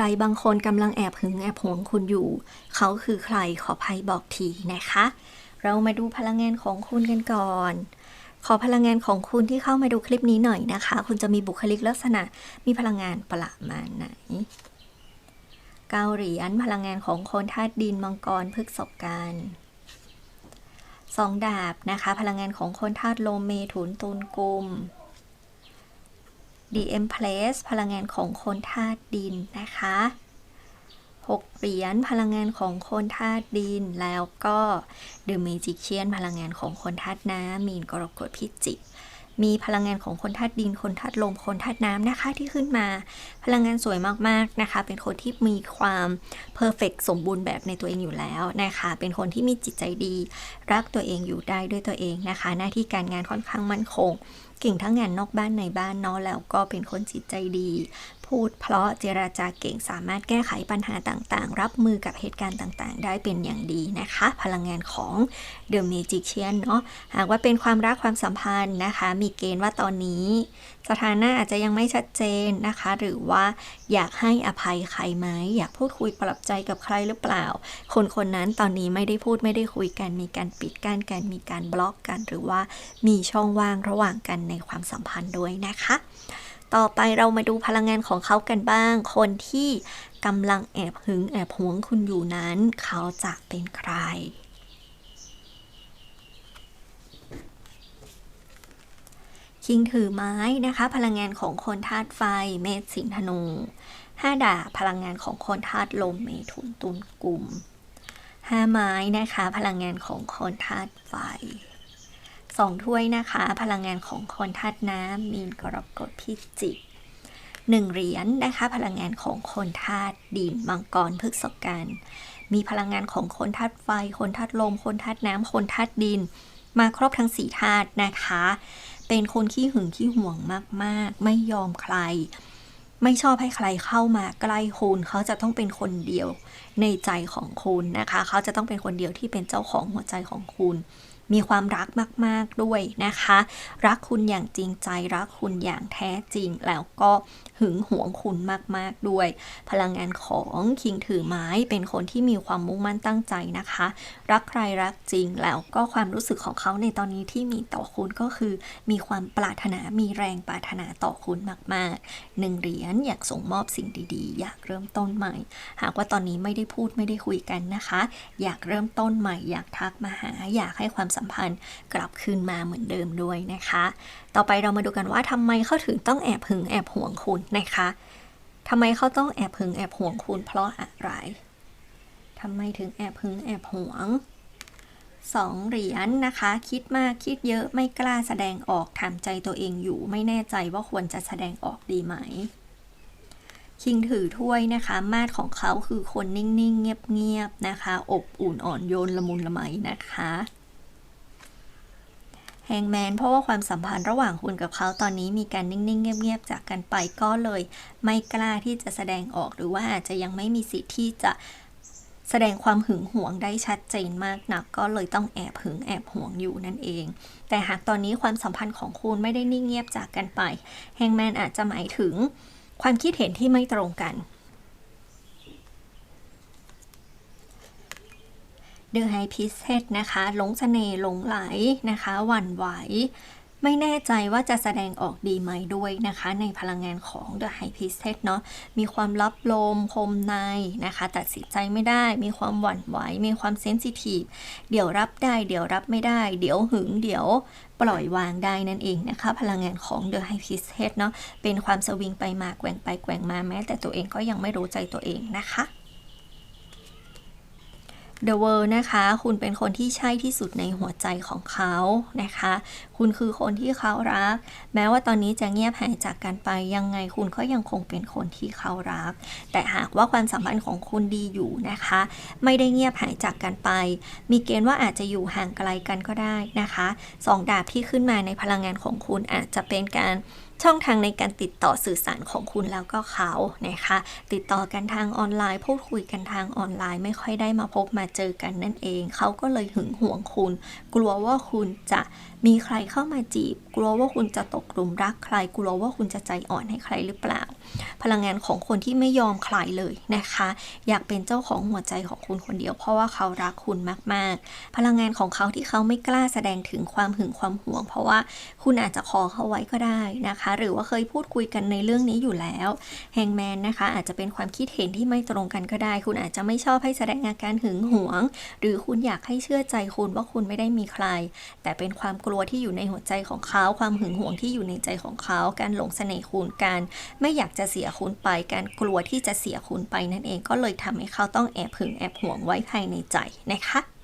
รบางคนกำลังแอบหึงแอบหวงคุณอยู่ เขาคือใครขอภัยบอกทีนะคะ เรามาดูพลังงานของคุณกันก่อน ขอพลังงานของคุณที่เข้ามาดูคลิปนี้หน่อยนะคะ คุณจะมีบุคลิกลักษณะ มีพลังงานประมาณไหนเกาหรียญพลังงานของคนธาตุดินมังกรพฤกษกันสองดาบนะคะ พลังงานของคนธาตุลมเมถุนตุลกุม DM Place พลังงานของคนธาตุดินนะคะ 6 เหรียญพลังงานของคนธาตุดิน แล้วก็ The Magician พลังงานของคนธาตุน้ำมีนกรกฎพิจิกมีพลังงานของคนธาตุดิน คนธาตุลม คนธาตุน้ำนะคะที่ขึ้นมา พลังงานสวยมากๆนะคะ เป็นคนที่มีความเพอร์เฟกสมบูรณ์แบบในตัวเองอยู่แล้วนะคะ เป็นคนที่มีจิตใจดี รักตัวเองอยู่ได้ด้วยตัวเองนะคะ หน้าที่การงานค่อนข้างมั่นคงเก่งทั้งงานนอกบ้านในบ้านเนาะแล้วก็เป็นคนจิตใจดี พูดเพราะเจราจาเก่งสามารถแก้ไขปัญหาต่างๆ รับมือกับเหตุการณ์ต่างๆ ได้เป็นอย่างดีนะคะ พลังงานของ The Magician เนาะหากว่าเป็นความรักความสัมพันธ์นะคะ มีเกณฑ์ว่าตอนนี้ สถานะอาจจะยังไม่ชัดเจนนะคะ หรือว่าอยากให้อภัยใครไหมอยากพูดคุยปรับใจกับใครหรือเปล่า คนคนนั้นตอนนี้ไม่ได้พูดไม่ได้คุยกันมีการปิดกั้นกันมีการบล็อกกัน หรือว่ามีช่องว่างระหว่างกันในความสัมพันธ์ด้วยนะคะ ต่อไปเรามาดูพลังงานของเขากันบ้าง คนที่กำลังแอบหึงแอบหวงคุณอยู่นั้น เขาจะเป็นใครคิงถือไม้นะคะ พลังงานของคนธาตุไฟ เมษสิงธนูห้าดาบพลังงานของคนธาตุลมเมถุนตุลกลุ่มห้าไม้นะคะ พลังงานของคนธาตุไฟ สองถ้วยนะคะ พลังงานของคนธาตุน้ำมีนกรกฎพิจิกหนึ่งเหรียญนะคะ พลังงานของคนธาตุดินมังกรพฤกษกันมีพลังงานของคนธาตุไฟ คนธาตุลม คนธาตุน้ำคนธาตุดิน มาครบทั้งสี่ธาตุนะคะ เป็นคนขี้หึงขี้ห่วงมากๆ ไม่ยอมใคร ไม่ชอบให้ใครเข้ามาใกล้คุณเขาจะต้องเป็นคนเดียวในใจของคุณนะคะ เขาจะต้องเป็นคนเดียวที่เป็นเจ้าของหัวใจของคุณ มีความรักมาก ๆ ด้วยนะคะ รักคุณอย่างจริงใจ รักคุณอย่างแท้จริง แล้วก็หึงหวงคุณมาก ๆ ด้วย พลังงานของคิงถือไม้เป็นคนที่มีความมุ่งมั่นตั้งใจนะคะ รักใครรักจริง แล้วก็ความรู้สึกของเขาในตอนนี้ที่มีต่อคุณก็คือ มีความปรารถนา มีแรงปรารถนาต่อคุณมาก ๆ หนึ่งเหรียญอยากส่งมอบสิ่งดี ๆ อยากเริ่มต้นใหม่ หากว่าตอนนี้ไม่ได้พูดไม่ได้คุยกันนะคะ อยากเริ่มต้นใหม่ อยากทักมาหา อยากให้ความสัมพันธ์กลับคืนมาเหมือนเดิมด้วยนะคะ ต่อไปเรามาดูกันว่าทำไมเขาถึงต้องแอบหึงแอบห่วงคุณนะคะทำไมเขาต้องแอบหึงแอบห่วงคุณเพราะอะไรทำไมถึงแอบหึงแอบห่วงสองเหรียญนนะคะ คิดมากคิดเยอะไม่กล้าแสดงออกถามใจตัวเองอยู่ ไม่แน่ใจว่าควรจะแสดงออกดีไหม คิงถือถ้วยนะคะ มาดของเขาคือคนนิ่งๆ เงียบๆนะคะ อบอุ่นอ่อนโยนละมุนละไมนะคะ แฮงแมนเพราะว่าความสัมพันธ์ระหว่างคุณกับเขาตอนนี้มีการนิ่ง ๆ เงียบ ๆ จากกันไปก็เลย ไม่กล้าที่จะแสดงออกหรือว่าอาจจะยังไม่มีสิทธิ์ที่จะแสดงความหึงหวงได้ชัดเจนมากนัก ก็เลยต้องแอบหึงแอบหวงอยู่นั่นเอง แต่หากตอนนี้ความสัมพันธ์ของคุณไม่ได้นิ่งเงียบจากกันไปแฮงแมนอาจจะหมายถึงความคิดเห็นที่ไม่ตรงกัน เดอไฮพิเซตนะคะหลงเสน่ห์หลงไหลนะคะหวั่นไหว ไม่แน่ใจว่าจะแสดงออกดีไหมด้วยนะคะ ในพลังงานของ The High Priestess เนาะมีความลับลมคมในนะคะ ตัดสินใจไม่ได้ มีความหวั่นไหว มีความเซนซิทีฟเดี๋ยวรับได้ เดี๋ยวรับไม่ได้ เดี๋ยวหึงเดี๋ยวปล่อยวางได้นั่นเองนะคะ พลังงานของ The High Priestess เนาะเป็นความสวิงไปมาแกว่งไปแกว่งมาแม้ แต่ตัวเองก็ยังไม่รู้ใจตัวเองนะคะ The World นะคะ คุณเป็นคนที่ใช่ที่สุดในหัวใจของเขานะคะ คุณคือคนที่เขารัก แม้ว่าตอนนี้จะเงียบหายจากกันไปยังไงคุณก็ยังคงเป็นคนที่เขารัก แต่หากว่าความสัมพันธ์ของคุณดีอยู่นะคะ ไม่ได้เงียบหายจากกันไป มีเกณฑ์ว่าอาจจะอยู่ห่างไกลกันก็ได้นะคะสองดาบที่ขึ้นมาในพลังงานของคุณอาจจะเป็นการ ช่องทางในการติดต่อสื่อสารของคุณแล้วก็เขานะคะ ติดต่อกันทางออนไลน์ พูดคุยกันทางออนไลน์ ไม่ค่อยได้มาพบมาเจอกันนั่นเอง เขาก็เลยหึงหวงคุณ กลัวว่าคุณจะมีใครเข้ามาจีบ กลัวว่าคุณจะตกหลุมรักใคร กลัวว่าคุณจะใจอ่อนให้ใครหรือเปล่า พลังงานของคนที่ไม่ยอมใครเลยนะคะ อยากเป็นเจ้าของหัวใจของคุณคนเดียว เพราะว่าเขารักคุณมาก ๆ พลังงานของเขาที่เขาไม่กล้าแสดงถึงความหึงความหวง เพราะว่าคุณอาจจะขอเขาไว้ก็ได้นะคะหรือว่าเคยพูดคุยกันในเรื่องนี้อยู่แล้วแฮงแมนนะคะอาจจะเป็นความคิดเห็นที่ไม่ตรงกันก็ได้ คุณอาจจะไม่ชอบให้แสดงอาการหึงหวง หรือคุณอยากให้เชื่อใจคุณว่าคุณไม่ได้มีใคร แต่เป็นความกลัวที่อยู่ในหัวใจของเขา ความหึงหวงที่อยู่ในใจของเขา การหลงเสน่ห์คุณการไม่อยากจะเสียคุณไป การกลัวที่จะเสียคุณไปนั่นเองก็เลยทำให้เขาต้องแอบหึงแอบหวงไว้ภายในใจนะคะ